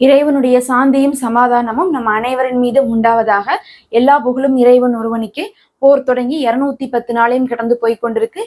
இறைவனுடைய சாந்தியும் சமாதானமும் நம் அனைவரின் மீதும் உண்டாவதாக எல்லா புகழும் இறைவன் ஒருவனுக்கே போர் தொடங்கி இருநூத்தி பத்து நாளையும் கடந்து போய் கொண்டிருக்கு.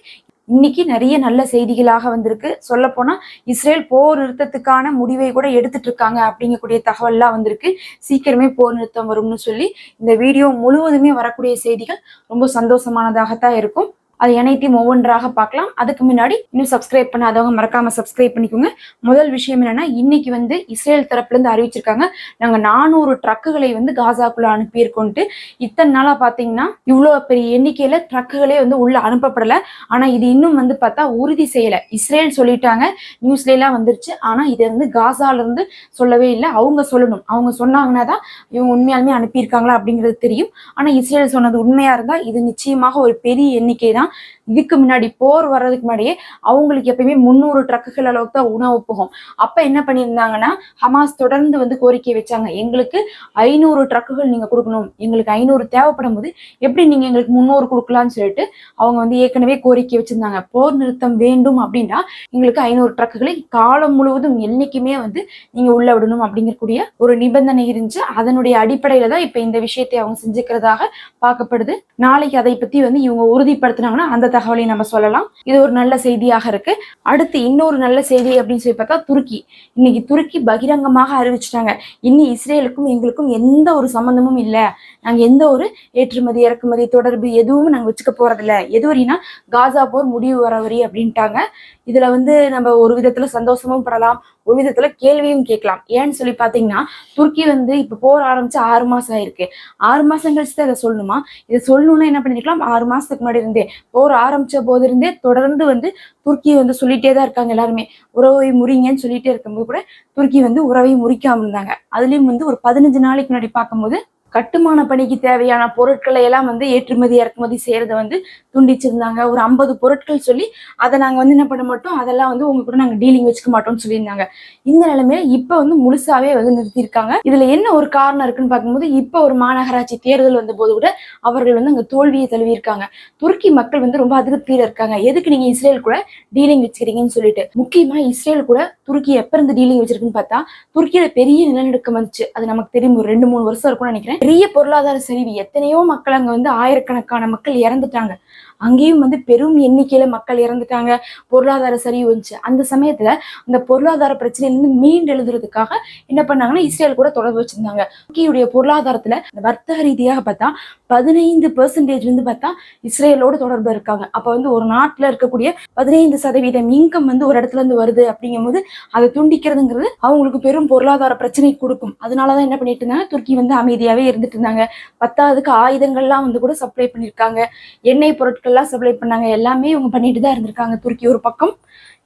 இன்னைக்கு நிறைய நல்ல செய்திகளாக வந்திருக்கு. சொல்ல போனா இஸ்ரேல் போர் நிறுத்தத்துக்கான முடிவை கூட எடுத்துட்டு இருக்காங்க அப்படிங்கக்கூடிய தகவல்லாம் வந்திருக்கு. சீக்கிரமே போர் நிறுத்தம் வரும்னு சொல்லி இந்த வீடியோ முழுவதுமே வரக்கூடிய செய்திகள் ரொம்ப சந்தோஷமானதாகத்தான் இருக்கும். அது அனைத்தையும் ஒவ்வொன்றாக பார்க்கலாம். அதுக்கு முன்னாடி இன்னும் சப்ஸ்கிரைப் பண்ணாதவங்க மறக்காம சப்ஸ்கிரைப் பண்ணிக்கோங்க. முதல் விஷயம் என்னன்னா இன்னைக்கு வந்து இஸ்ரேல் தரப்புல இருந்து அறிவிச்சிருக்காங்க நாங்க நானூறு ட்ரக்குகளை வந்து காசாக்குள்ள அனுப்பியிருக்கோன்ட்டு. இத்தனை நாளா பாத்தீங்கன்னா இவ்வளவு பெரிய எண்ணிக்கையில ட்ரக்குகளே வந்து உள்ள அனுப்பப்படல. ஆனா இது இன்னும் வந்து பார்த்தா உறுதி செய்யல. இஸ்ரேல் சொல்லிட்டாங்க நியூஸ்ல எல்லாம் வந்துருச்சு. ஆனா இதை வந்து காசால இருந்து சொல்லவே இல்லை. அவங்க சொல்லணும். அவங்க சொன்னாங்கன்னா தான் இவங்க உண்மையாலுமே அனுப்பியிருக்காங்களா அப்படிங்கிறது தெரியும். ஆனா இஸ்ரேல் சொன்னது உண்மையா இருந்தா இது நிச்சயமாக ஒரு பெரிய எண்ணிக்கை தான். இதுக்கு முன்னாடி போர் வர்றதுக்கு முன்னாடியே அவங்களுக்கு எப்பயுமே முந்நூறு ட்ரக்குகள் அளவுக்கு தான் உணவு போகும். அப்ப என்ன பண்ணியிருந்தாங்கன்னா ஹமாஸ் தொடர்ந்து வந்து கோரிக்கை வச்சாங்க. எங்களுக்கு ஐநூறு ட்ரக்குகள் நீங்க கொடுக்கணும். எங்களுக்கு ஐநூறு தேவைப்படும் போது எப்படி நீங்க எங்களுக்கு முந்நூறு கொடுக்கலாம்னு சொல்லிட்டு அவங்க வந்து ஏற்கனவே கோரிக்கை வச்சிருந்தாங்க. போர் நிறுத்தம் வேண்டும் அப்படின்னா எங்களுக்கு ஐநூறு ட்ரக்குகளை காலம் முழுவதும் என்னைக்குமே வந்து நீங்க உள்ள விடணும் அப்படிங்கக்கூடிய ஒரு நிபந்தனை இருந்துச்சு. அதனுடைய அடிப்படையில தான் இப்ப இந்த விஷயத்தை அவங்க செஞ்சுக்கிறதாக பார்க்கப்படுது. நாளைக்கு அதை பத்தி வந்து இவங்க உறுதிப்படுத்தினாங்கன்னா அந்த தகவலை நம்ம சொல்லலாம். இது ஒரு நல்ல செய்தியாக இருக்கு. அடுத்து இன்னொரு நல்ல செய்தி அப்படின்னு சொல்லி பார்த்தா துருக்கி. இன்னைக்கு துருக்கி பகிரங்கமாக அறிவிச்சிட்டாங்க. இனி இஸ்ரேலுக்கும் எங்களுக்கும் எந்த ஒரு சம்பந்தமும் இல்லை. நாங்க எந்த ஒரு ஏற்றுமதி இறக்குமதி தொடர்பு எதுவும் நாங்க வச்சுக்க போறதில்ல. எது வரைனா காசா போர் முடிவு வர வரி அப்படின்ட்டாங்க. இதுல வந்து நம்ம ஒரு விதத்துல சந்தோஷமும் படலாம் ஒரு விதத்துல கேள்வியும் கேட்கலாம். ஏன்னு சொல்லி பாத்தீங்கன்னா துருக்கி வந்து இப்ப போர் ஆரம்பிச்சு ஆறு மாசம் ஆயிருக்கு. ஆறு மாசம் கழிச்சு தான் சொல்லணுமா? இதை சொல்லணும்னா என்ன பண்ணிருக்கலாம்? ஆறு மாசத்துக்கு முன்னாடி இருந்தே போர் ஆரம்பிச்ச போது இருந்தே தொடர்ந்து வந்து துருக்கி வந்து சொல்லிட்டே தான் இருக்காங்க எல்லாருமே. உறவை முறிங்கன்னு சொல்லிட்டே இருக்கும்போது கூட துருக்கி வந்து உறவை முறிக்காம இருந்தாங்க. அதுலயும் வந்து ஒரு பதினஞ்சு நாளைக்கு முன்னாடி பார்க்கும்போது கட்டுமான பணிக்கு தேவையான பொருட்களை எல்லாம் வந்து ஏற்றுமதி இறக்குமதி செய்யறதை வந்து துண்டிச்சிருந்தாங்க. ஒரு ஐம்பது பொருட்கள் சொல்லி அதை நாங்கள் வந்து என்ன பண்ண மாட்டோம்? அதெல்லாம் வந்து உங்க கூட நாங்கள் டீலிங் வச்சுக்க மாட்டோம்னு சொல்லியிருந்தாங்க. இந்த நிலைமையில இப்போ வந்து முழுசாவே வந்து நிறுத்தியிருக்காங்க. இதுல என்ன ஒரு காரணம் இருக்குன்னு பார்க்கும்போது இப்போ ஒரு மாநகராட்சி தேர்தல் வந்த போது கூட அவர்கள் வந்து அங்கே தோல்வியை தழுவியிருக்காங்க. துருக்கி மக்கள் வந்து ரொம்ப அதிருப்தியில இருக்காங்க. எதுக்கு நீங்க இஸ்ரேல் கூட டீலிங் வச்சுக்கிறீங்கன்னு சொல்லிட்டு. முக்கியமா இஸ்ரேல் கூட துருக்கி எப்ப இருந்து டீலிங் வச்சிருக்குன்னு பார்த்தா துருக்கியில பெரிய நிலநடுக்கம் வந்துச்சு. அது நமக்கு தெரியும். ஒரு ரெண்டு மூணு வருஷம் இருக்கும்னு நினைக்கிறேன். பெரிய பொருளாதார சரிவு எத்தனையோ மக்கள் அங்க வந்து ஆயிரக்கணக்கான மக்கள் இறந்துட்டாங்க. அங்கேயும் வந்து பெரும் எண்ணிக்கையில மக்கள் இறந்துட்டாங்க. பொருளாதார சரிவு வந்துச்சு. அந்த சமயத்துல அந்த பொருளாதார பிரச்சனையிலிருந்து மீண்டு எழுதுறதுக்காக என்ன பண்ணாங்கன்னா இஸ்ரேல் கூட தொடர்பு வச்சிருந்தாங்க. துருக்கியுடைய பொருளாதாரத்துல வர்த்தக ரீதியாக பார்த்தா பதினைந்து பெர்சன்டேஜ் வந்து பார்த்தா இஸ்ரேலோட தொடர்பு இருக்காங்க. அப்ப வந்து ஒரு நாட்டுல இருக்கக்கூடிய பதினைந்து சதவீதம் இன்கம் வந்து ஒரு இடத்துல இருந்து வருது அப்படிங்கும்போது அதை துண்டிக்கிறதுங்கிறது அவங்களுக்கு பெரும் பொருளாதார பிரச்சனை கொடுக்கும். அதனாலதான் என்ன பண்ணிட்டு இருந்தாங்க துருக்கி வந்து அமைதியாவே இருந்துட்டு இருந்தாங்க. பத்தாவதுக்கு ஆயுதங்கள்லாம் வந்து கூட சப்ளை பண்ணியிருக்காங்க எண்ணெய் பொருட்கள் பொருட்கள்லாம் சப்ளை பண்ணாங்க. எல்லாமே இவங்க பண்ணிட்டு தான் இருந்திருக்காங்க. துருக்கி ஒரு பக்கம்.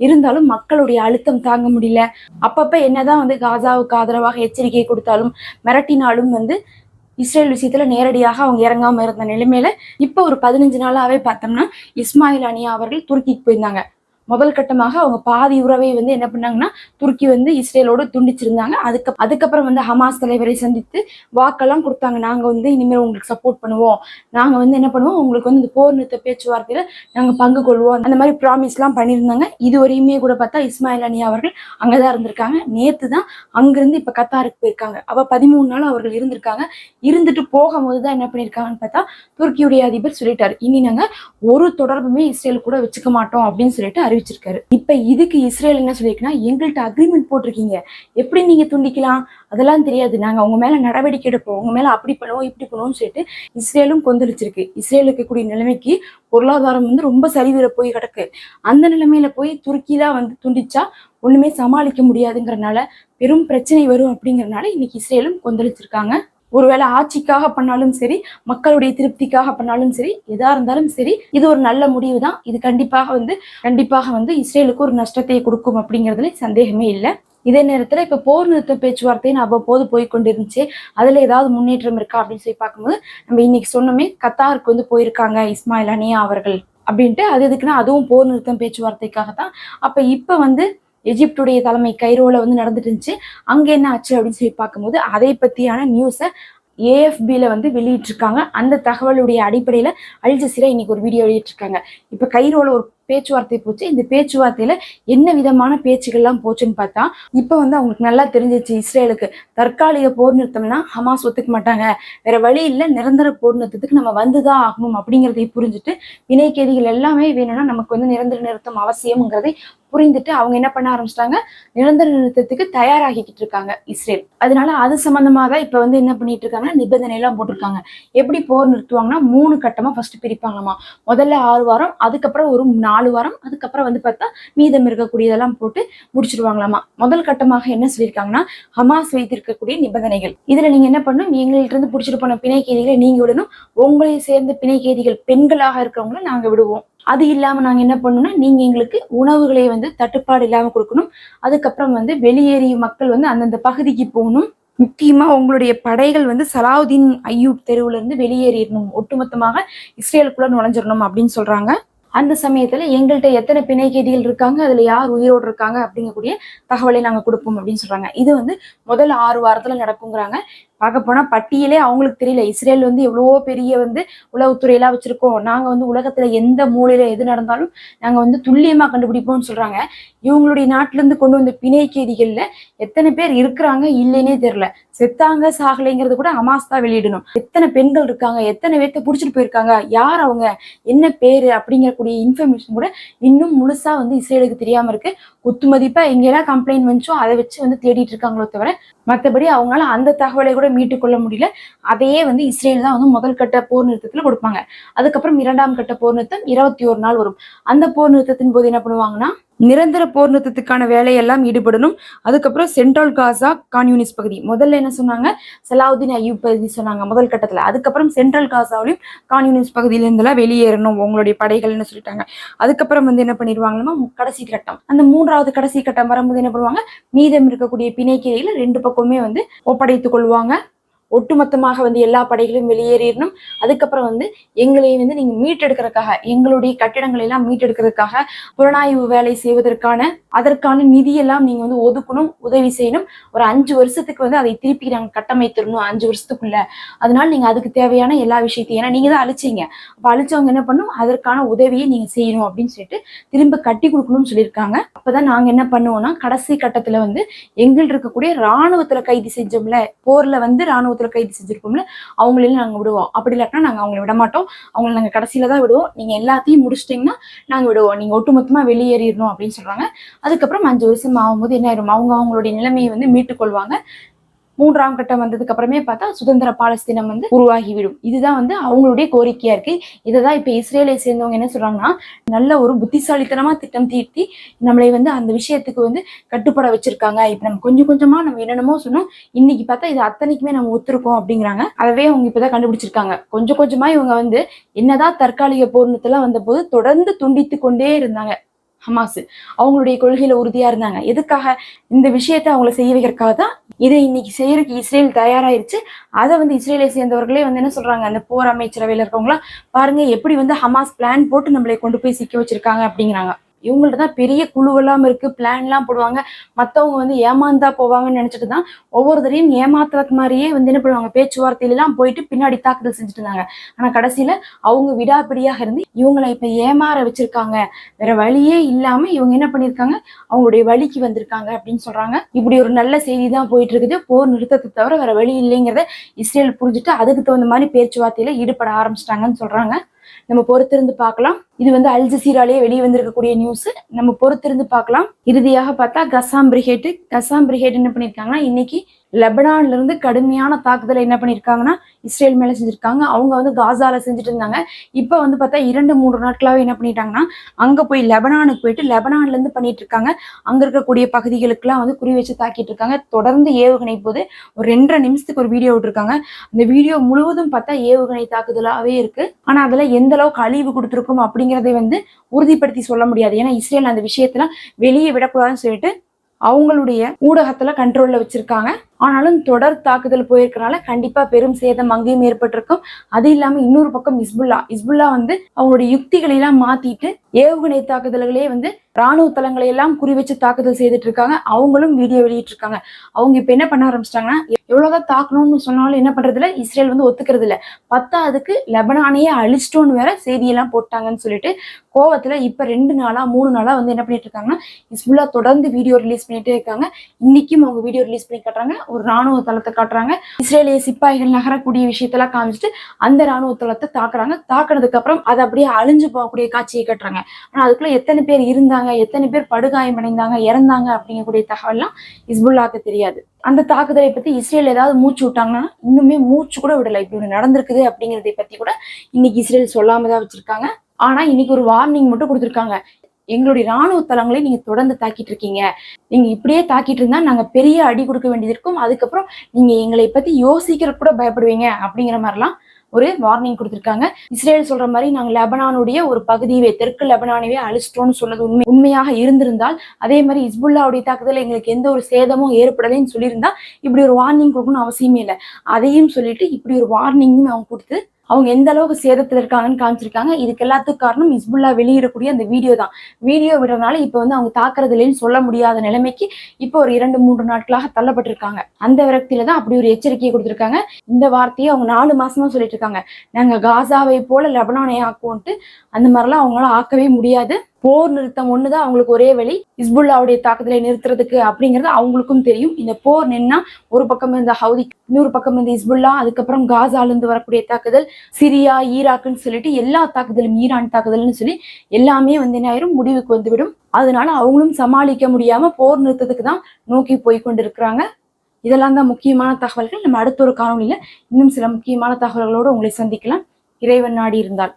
இருந்தாலும் மக்களுடைய அழுத்தம் தாங்க முடியல. அப்பப்ப என்னதான் வந்து காசாவுக்கு ஆதரவாக எச்சரிக்கை கொடுத்தாலும் மிரட்டினாலும் வந்து இஸ்ரேல் விஷயத்துல நேரடியாக அவங்க இறங்காம இருந்த நிலைமையில இப்ப ஒரு பதினஞ்சு நாளாவே பார்த்தோம்னா இஸ்மாயில் அனியா அவர்கள் துருக்கிக்கு போயிருந்தாங்க. முதல் கட்டமாக அவங்க பாதி உறவை வந்து என்ன பண்ணாங்கன்னா துருக்கி வந்து இஸ்ரேலோடு துண்டிச்சிருந்தாங்க. அதுக்கு அதுக்கப்புறம் வந்து ஹமாஸ் தலைவரை சந்தித்து வாக்கெல்லாம் கொடுத்தாங்க. நாங்கள் வந்து இனிமேல் உங்களுக்கு சப்போர்ட் பண்ணுவோம். நாங்கள் வந்து என்ன பண்ணுவோம்? உங்களுக்கு வந்து இந்த போர் நிறுத்த பேச்சுவார்த்தையில் நாங்கள் பங்கு கொள்வோம். அந்த மாதிரி ப்ராமிஸ்லாம் பண்ணியிருந்தாங்க. இது வரையுமே கூட பார்த்தா இஸ்மாயில் அனி அவர்கள் அங்கே தான் இருந்திருக்காங்க. நேற்று தான் அங்கேருந்து இப்போ கத்தாருக்கு போயிருக்காங்க. அவள் பதிமூணு நாள் அவர்கள் இருந்திருக்காங்க. இருந்துட்டு போகும்போது தான் என்ன பண்ணியிருக்காங்கன்னு பார்த்தா துருக்கியுடைய அதிபர் சொல்லிட்டார். இனி நாங்கள் ஒரு தொடர்புமே இஸ்ரேல் கூட வச்சுக்க மாட்டோம். அப்படின்னு சொல்லிட்டு அறிவிச்சிருக்காரு. இப்ப இதுக்கு இஸ்ரேல் என்ன சொல்லியிருக்குன்னா எங்கள்கிட்ட அக்ரிமெண்ட் போட்டிருக்கீங்க. எப்படி நீங்க துண்டிக்கலாம்? அதெல்லாம் தெரியாது. நாங்க உங்க மேல நடவடிக்கை எடுப்போம். உங்க மேல அப்படி பண்ணுவோம் இப்படி பண்ணுவோம்னு சொல்லிட்டு இஸ்ரேலும் கொந்தளிச்சிருக்கு. இஸ்ரேல் இருக்கக்கூடிய நிலைமைக்கு பொருளாதாரம் வந்து ரொம்ப சரிவில போய் கிடக்கு. அந்த நிலைமையில போய் துருக்கி தான் வந்து துண்டிச்சா ஒண்ணுமே சமாளிக்க முடியாதுங்கிறனால பெரும் பிரச்சனை வரும் அப்படிங்கறனால இன்னைக்கு இஸ்ரேலும் கொந்தளிச்சிருக்காங்க. ஒருவேளை ஆட்சிக்காக பண்ணாலும் சரி மக்களுடைய திருப்திக்காக பண்ணாலும் சரி எதா இருந்தாலும் சரி இது ஒரு நல்ல முடிவு தான் இது கண்டிப்பாக வந்து கண்டிப்பாக வந்து இஸ்ரேலுக்கு ஒரு நஷ்டத்தை கொடுக்கும் அப்படிங்கிறதுல சந்தேகமே இல்லை. இதே நேரத்துல இப்ப போர் நிறுத்த பேச்சுவார்த்தைன்னு அவ்வப்போது போய் கொண்டிருந்துச்சு அதுல ஏதாவது முன்னேற்றம் இருக்கா அப்படின்னு சொல்லி பார்க்கும்போது நம்ம இன்னைக்கு சொன்னோமே கத்தாருக்கு வந்து போயிருக்காங்க இஸ்மாயில் அனியா அவர்கள் அப்படின்ட்டு அது எதுக்குன்னா அதுவும் போர் நிறுத்தம் பேச்சுவார்த்தைக்காக தான் அப்ப இப்ப வந்து எஜிப்டுடைய தலைமை கைரோல வந்து நடந்துட்டு இருந்துச்சு. அங்க என்ன ஆச்சு அப்படின்னு சொல்லி பார்க்கும்போது அதை பத்தியான நியூஸை ஏஎஃபில வந்து வெளியிட்டிருக்காங்க. அந்த தகவலுடைய அடிப்படையில அல் ஜசீரா இன்னைக்கு ஒரு வீடியோ வெளியிட்டிருக்காங்க. இப்ப கைரோல ஒரு பேச்சுவார்த்தை போச்சு. இந்த பேச்சுவார்த்தையில என்ன விதமான பேச்சுகள்லாம் போச்சுன்னு பார்த்தா இப்போ வந்து அவங்களுக்கு நல்லா தெரிஞ்சிச்சு. இஸ்ரேலுக்கு தற்காலிக போர் நிறுத்தம்னா ஹமாஸ் ஒத்துக்க மாட்டாங்க. வேற வழி இல்லை நிரந்தர போர் நிறுத்தத்துக்கு நம்ம வந்துதான் ஆகணும் அப்படிங்கிறதை புரிஞ்சுட்டு வினைக்கேதிகள் எல்லாமே வேணும்னா நமக்கு வந்து நிரந்தர நிறுத்தம் அவசியம்ங்கிறதை புரிந்துட்டு அவங்க என்ன பண்ண ஆரம்பிச்சிட்டாங்க? நிரந்தர நிறுத்தத்துக்கு தயாராகிக்கிட்டு இருக்காங்க இஸ்ரேல். அதனால அது சம்பந்தமா தான் இப்போ வந்து என்ன பண்ணிட்டு இருக்காங்கன்னா நிபந்தனை எல்லாம் போட்டிருக்காங்க. எப்படி போர் நிறுத்துவாங்கன்னா மூணு கட்டமா ஃபர்ஸ்ட் பிரிப்பாங்களாமா. முதல்ல ஆறு வாரம் அதுக்கப்புறம் ஒரு நாலு வாரம் அதுக்கப்புறம் வந்து பார்த்தா மீதம் இருக்கக்கூடியதெல்லாம் போட்டு முடிச்சிருவாங்களாமா. முதல் கட்டமாக என்ன சொல்லியிருக்காங்கன்னா ஹமாஸ் வைத்திருக்கக்கூடிய நிபந்தனைகள். இதுல நீங்க என்ன பண்ணணும்? எங்கள்கிட்ட இருந்து பிடிச்சிட்டு போன பிணை கைதிகளை நீங்க விடணும். உங்களை சேர்ந்த பிணை கைதிகள் பெண்களாக இருக்கிறவங்கள நாங்க விடுவோம். அது இல்லாம நாங்க என்ன பண்ணணும்னா நீங்க எங்களுக்கு உணவுகளை வந்து தட்டுப்பாடு இல்லாம கொடுக்கணும். அதுக்கப்புறம் வந்து வெளியேறிய மக்கள் வந்து அந்தந்த பகுதிக்கு போகணும். முக்கியமா உங்களுடைய படைகள் வந்து சலாவுதீன் ஐயூப் தெருவுல இருந்து வெளியேறிடணும். ஒட்டுமொத்தமாக இஸ்ரேலுக்குள்ள நுழைஞ்சிடணும் அப்படின்னு சொல்றாங்க. அந்த சமயத்துல எங்கள்கிட்ட எத்தனை பிணைகேதிகள் இருக்காங்க அதுல யார் உயிரோடு இருக்காங்க அப்படிங்கக்கூடிய தகவலை நாங்க கொடுப்போம் அப்படின்னு சொல்றாங்க. இது வந்து முதல் ஆறு வாரத்துல நடக்குங்கிறாங்க. பார்க்க போனா பட்டியலே அவங்களுக்கு தெரியல. இஸ்ரேல் வந்து எவ்வளவோ பெரிய வந்து உளவுத்துறையெல்லாம் வச்சிருக்கோம். நாங்க வந்து உலகத்துல எந்த மூலையில எது நடந்தாலும் நாங்க வந்து துல்லியமா கண்டுபிடிப்போம்னு சொல்றாங்க. இவங்களுடைய நாட்டுல இருந்து கொண்டு வந்த பிணை கைதிகள்ல எத்தனை பேர் இருக்கிறாங்க இல்லைன்னே தெரியல. செத்தாங்க சாகலைங்கிறது கூட அமாஸ் தான் வெளியிடணும். எத்தனை பெண்கள் இருக்காங்க எத்தனை பேர்த்த புடிச்சிட்டு போயிருக்காங்க யார் அவங்க என்ன பேரு அப்படிங்கிறக்கூடிய இன்ஃபர்மேஷன் கூட இன்னும் முழுசா வந்து இஸ்ரேலுக்கு தெரியாம இருக்கு. குத்து மதிப்பா எங்கெல்லாம் கம்ப்ளைண்ட் வந்துச்சோ அதை வச்சு வந்து தேடிட்டு இருக்காங்களோ தவிர மற்றபடி அவங்களால அந்த தகவலை கூட மீட்டு கொள்ள முடியல. அதையே வந்து இஸ்ரேல் தான் வந்து முதல் கட்ட போர் நிறுத்தத்தில் கொடுப்பாங்க. அதுக்கப்புறம் இரண்டாம் கட்ட போர் நிறுத்தம் இருபத்தி ஒரு நாள் வரும். அந்த போர் நிறுத்தத்தின் போது என்ன பண்ணுவாங்கன்னா நிரந்தர போர் நிறுத்தத்துக்கான வேலையெல்லாம் ஈடுபடணும். அதுக்கப்புறம் சென்ட்ரல் காசா கான்யூனிஸ்ட் பகுதி. முதல்ல என்ன சொன்னாங்க? சலாவுதீன் ஐயூப் பகுதி சொன்னாங்க முதல் கட்டத்துல. அதுக்கப்புறம் சென்ட்ரல் காசாவிலையும் கான்யூனிஸ்ட் பகுதியிலேருந்துலாம் வெளியேறணும். உங்களுடைய படைகள்னு சொல்லிட்டாங்க. அதுக்கப்புறம் வந்து என்ன பண்ணிடுவாங்கன்னா கடைசி கட்டம். அந்த மூன்றாவது கடைசி கட்டம் வரும்போது என்ன பண்ணுவாங்க? மீதம் இருக்கக்கூடிய பிணைக்கையில ரெண்டு பக்கமே வந்து ஒப்படைத்துக் கொள்வாங்க. ஒட்டுமொத்தமாக வந்து எல்லா படைகளும் வெளியேறிடணும். அதுக்கப்புறம் வந்து எங்களை வந்து நீங்க மீட்டெடுக்கிறதுக்காக எங்களுடைய கட்டிடங்களை எல்லாம் மீட்டெடுக்கிறதுக்காக புலனாய்வு வேலை செய்வதற்கான அதற்கான நிதியெல்லாம் நீங்க வந்து ஒதுக்கணும் உதவி செய்யணும். ஒரு அஞ்சு வருஷத்துக்கு வந்து அதை திருப்பி நாங்க கட்டமைத்திடணும் அஞ்சு வருஷத்துக்குள்ள. அதனால நீங்க அதுக்கு தேவையான எல்லா விஷயத்தையும் ஏன்னா நீங்க தான் அழிச்சீங்க. அப்ப அழிச்சவங்க என்ன பண்ணும்? அதற்கான உதவியை நீங்க செய்யணும் அப்படின்னு சொல்லிட்டு திரும்ப கட்டி கொடுக்கணும்னு சொல்லியிருக்காங்க. அப்பதான் நாங்க என்ன பண்ணுவோம்னா கடைசி கட்டத்துல வந்து எங்கள் இருக்கக்கூடிய ராணுவத்துல கைது செஞ்சோம்ல போர்ல வந்து ராணுவத்துல கைது செஞ்சிருக்கோம்ல அவங்களையும் நாங்க விடுவோம். அப்படி இல்லாட்டினா நாங்க அவங்கள விட மாட்டோம். அவங்கள நாங்க கடைசியில் தான் விடுவோம். நீங்க எல்லாத்தையும் முடிச்சிட்டீங்கன்னா நாங்க விடுவோம். நீங்க ஒட்டுமொத்தமா வெளியேறிடணும் அப்படின்னு சொல்றாங்க. அதுக்கப்புறம் அஞ்சு வருஷம் ஆகும்போது என்ன ஆயிரும்? அவங்க அவங்களுடைய நிலைமையை வந்து மீட்டுக்கொள்வாங்க. மூன்றாம் கட்டம் வந்ததுக்கு அப்புறமே பார்த்தா சுதந்திர பாலஸ்தீனம் வந்து உருவாகிவிடும். இதுதான் வந்து அவங்களுடைய கோரிக்கையா இருக்கு. இதை தான் இப்ப இஸ்ரேலை சேர்ந்தவங்க என்ன சொல்றாங்கன்னா நல்ல ஒரு புத்திசாலித்தனமா திட்டம் தீர்த்தி நம்மளை வந்து அந்த விஷயத்துக்கு வந்து கட்டுப்பட வச்சிருக்காங்க. இப்ப நம்ம கொஞ்சம் கொஞ்சமா நம்ம என்னென்னமோ சொன்னோம். இன்னைக்கு பார்த்தா இது அத்தனைக்குமே நம்ம ஒத்துருக்கோம் அப்படிங்கிறாங்க. அதவே அவங்க இப்பதான் கண்டுபிடிச்சிருக்காங்க. கொஞ்சம் கொஞ்சமா இவங்க வந்து என்னதான் தற்காலிக போர்ணத்தெல்லாம் வந்த போது தொடர்ந்து துண்டித்து கொண்டே இருந்தாங்க. ஹமாஸ். அவங்களுடைய கொள்கையில உறுதியா இருந்தாங்க. எதுக்காக இந்த விஷயத்தை அவங்கள செய்ய வைக்கிறதுக்காக தான் இதை இன்னைக்கு செய்யறதுக்கு இஸ்ரேல் தயாராயிருச்சு. அதை வந்து இஸ்ரேலை சேர்ந்தவர்களே வந்து என்ன சொல்றாங்க? அந்த போர் அமைச்சரவையில இருக்கவங்களாம் பாருங்க எப்படி வந்து ஹமாஸ் பிளான் போட்டு நம்மளை கொண்டு போய் சிக்க வச்சிருக்காங்க அப்படிங்கிறாங்க. இவங்கள்ட்ட தான் பெரிய குழுவெல்லாம் இருக்கு பிளான்லாம் போடுவாங்க. மற்றவங்க வந்து ஏமாந்தா போவாங்கன்னு நினைச்சிட்டு தான் ஒவ்வொருத்தரையும் ஏமாத்துறது மாதிரியே வந்து என்ன பண்ணுவாங்க பேச்சுவார்த்தையிலாம் போயிட்டு பின்னாடி தாக்குதல் செஞ்சுட்டு இருந்தாங்க. ஆனா கடைசியில அவங்க விடாப்பிடியாக இருந்து இவங்களை இப்ப ஏமாற வச்சிருக்காங்க. வேற வழியே இல்லாம இவங்க என்ன பண்ணிருக்காங்க அவங்களுடைய வழிக்கு வந்திருக்காங்க அப்படின்னு சொல்றாங்க. இப்படி ஒரு நல்ல செய்தி தான் போயிட்டு இருக்குது போர் நிறுத்தத்தை தவிர வேற வழி இல்லைங்கிறத இஸ்ரேல் புரிஞ்சுட்டு அதுக்கு தகுந்த மாதிரி பேச்சுவார்த்தையில ஈடுபட ஆரம்பிச்சிட்டாங்கன்னு சொல்றாங்க. நம்ம பொறுத்திருந்து பார்க்கலாம். இது வந்து அல் ஜசீராலேயே வெளியே வந்திருக்கக்கூடிய நியூஸ் நம்ம பொறுத்திருந்து பார்க்கலாம். இறுதியாக பார்த்தா கசாம் பிரிகேட் கசாம் பிரிகேட் என்ன பண்ணிருக்காங்கன்னா இன்னைக்கு லெபனான்ல இருந்து கடுமையான தாக்குதலை என்ன பண்ணியிருக்காங்கன்னா இஸ்ரேல் மேல செஞ்சிருக்காங்க. அவங்க வந்து காசால செஞ்சுட்டு இருந்தாங்க இப்ப வந்து பார்த்தா இரண்டு மூன்று நாட்களாவே என்ன பண்ணிட்டாங்கன்னா அங்க போய் லெபனானுக்கு போயிட்டு லெபனான்ல இருந்து பண்ணிட்டு இருக்காங்க அங்க இருக்கக்கூடிய பகுதிகளுக்கெல்லாம் வந்து குறி வச்சு தாக்கிட்டு இருக்காங்க தொடர்ந்து ஏவுகணை போது ஒரு ரெண்டரை நிமிஷத்துக்கு ஒரு வீடியோ விட்டுருக்காங்க. அந்த வீடியோ முழுவதும் பார்த்தா ஏவுகணை தாக்குதலாவே இருக்கு. ஆனா அதுல எந்த அளவுக்கு அழிவு கொடுத்துருக்கும் அப்படிங்கறதை வந்து உறுதிப்படுத்தி சொல்ல முடியாது. ஏன்னா இஸ்ரேல் அந்த விஷயத்துல வெளியே விடக்கூடாதுன்னு சொல்லிட்டு அவங்களுடைய ஊடகத்துல கண்ட்ரோல்ல வச்சிருக்காங்க. ஆனாலும் தொடர் தாக்குதல் போயிருக்கனால கண்டிப்பா பெரும் சேதம் அங்கேயும் ஏற்பட்டிருக்கும். அது இல்லாம இன்னொரு பக்கம் இஸ்புல்லா இஸ்புல்லா வந்து அவங்களுடைய யுக்திகளை எல்லாம் மாத்திட்டு ஏவுகணை தாக்குதல்களே வந்து ராணுவ தளங்களை எல்லாம் குறி வச்சு தாக்குதல் செய்துட்டு இருக்காங்க அவங்களும் வீடியோ வெளியிட்டு இருக்காங்க அவங்க இப்ப என்ன பண்ண ஆரம்பிச்சிட்டாங்கன்னா எவ்வளவுதான் தாக்கணும்னு சொன்னாலும் என்ன பண்றது இல்ல இஸ்ரேல் வந்து ஒத்துக்கிறது இல்ல பத்தாவதுக்கு லெபனானையே அழிச்சிட்டோன்னு வேற செய்தியெல்லாம் போட்டாங்கன்னு சொல்லிட்டு கோவத்துல இப்ப ரெண்டு நாளா மூணு நாளா வந்து என்ன பண்ணிட்டு இருக்காங்கன்னா இஸ்புல்லா தொடர்ந்து வீடியோ ரிலீஸ் பண்ணிட்டே இருக்காங்க. இன்னைக்கும் அவங்க வீடியோ ரிலீஸ் பண்ணி காட்டுறாங்க. ஒரு ராணுவ தளத்தை காட்டுறாங்க. இஸ்ரேலிய சிப்பாய்கள் நகரக்கூடிய விஷயத்தெல்லாம் காமிச்சிட்டு அந்த ராணுவ தளத்தை தாக்குறாங்க. தாக்குனதுக்கு அப்புறம் அது அப்படியே அழிஞ்சு போகக்கூடிய காட்சியை காட்டுறாங்க. ஆனா அதுக்குள்ள எத்தனை பேர் இருந்தாங்க எத்தனை பேர் படுகாயம் அடைந்தாங்க இறந்தாங்க அப்படிங்கக்கூடிய தகவல்லாம் இஸ்புல்லாக்கு தெரியாது. அந்த தாக்குதலை பத்தி இஸ்ரேல் ஏதாவது மூச்சு விட்டாங்கன்னா இன்னுமே மூச்சு கூட விடலை. இப்படி ஒன்று நடந்திருக்குது அப்படிங்கறதை பத்தி கூட இன்னைக்கு இஸ்ரேல் சொல்லாம தான் வச்சிருக்காங்க. ஆனா இன்னைக்கு ஒரு வார்னிங் மட்டும் கொடுத்துருக்காங்க. எங்களுடைய ராணுவ தளங்களை நீங்க தொடர்ந்து தாக்கிட்டு இருக்கீங்க. நீங்க இப்படியே தாக்கிட்டு இருந்தா நாங்க பெரிய அடி கொடுக்க வேண்டியது இருக்கும். அதுக்கப்புறம் நீங்க எங்களை பத்தி யோசிக்கிற கூட பயப்படுவீங்க அப்படிங்கிற மாதிரிலாம் ஒரு வார்னிங் கொடுத்திருக்காங்க. இஸ்ரேல் சொல்ற மாதிரி நாங்க லெபனானுடைய ஒரு பகுதியவே தெற்கு லெபனானவே அழிச்சிட்டோம்னு சொன்னது உண்மை உண்மையாக இருந்திருந்தால் அதே மாதிரி இஸ்புல்லாவுடைய தாக்குதல் எங்களுக்கு எந்த ஒரு சேதமும் ஏற்படலைன்னு சொல்லியிருந்தா இப்படி ஒரு வார்னிங் கொடுக்கணும்னு அவசியமே இல்லை. அதையும் சொல்லிட்டு இப்படி ஒரு வார்னிங்கும் அவங்க கொடுத்து அவங்க எந்த அளவுக்கு சேதத்தில் இருக்காங்கன்னு காமிச்சிருக்காங்க. இதுக்கு எல்லாத்துக்கும் காரணம் இஸ்புல்லா வெளியிடக்கூடிய அந்த வீடியோ தான். வீடியோ விடுறதுனால இப்போ வந்து அவங்க தாக்குறது இல்லைன்னு சொல்ல முடியாத நிலைமைக்கு இப்போ ஒரு இரண்டு மூன்று நாட்களாக தள்ளப்பட்டிருக்காங்க. அந்த விரக்தியில தான் அப்படி ஒரு எச்சரிக்கையை கொடுத்துருக்காங்க. இந்த வார்த்தையை அவங்க நாலு மாசமா சொல்லிட்டு இருக்காங்க. நாங்க காசாவை போல லெபனானை ஆக்குவோன்ட்டு அந்த மாதிரிலாம் அவங்களால ஆக்கவே முடியாது. போர் நிறுத்தம் ஒண்ணுதான் அவங்களுக்கு ஒரே வழி. இஸ்புல்லாவுடைய தாக்குதலை நிறுத்துறதுக்கு அப்படிங்கிறது அவங்களுக்கும் தெரியும். இந்த போர் நின்னா ஒரு பக்கம் இருந்த ஹவுதி இன்னொரு பக்கம் இருந்த இஸ்புல்லா அதுக்கப்புறம் காசால இருந்து வரக்கூடிய தாக்குதல் சிரியா ஈராக்குன்னு சொல்லிட்டு எல்லா தாக்குதலும் ஈரான் தாக்குதல்னு சொல்லி எல்லாமே வந்து என்ன ஆயிரும் முடிவுக்கு வந்துவிடும். அதனால அவங்களும் சமாளிக்க முடியாம போர் நிறுத்தத்துக்கு தான் நோக்கி போய் கொண்டிருக்கிறாங்க. இதெல்லாம் தான் முக்கியமான தகவல்கள். நம்ம அடுத்த ஒரு காணொலியில இன்னும் சில முக்கியமான தகவல்களோடு உங்களை சந்திக்கலாம். இறைவன் நாடி இருந்தால்.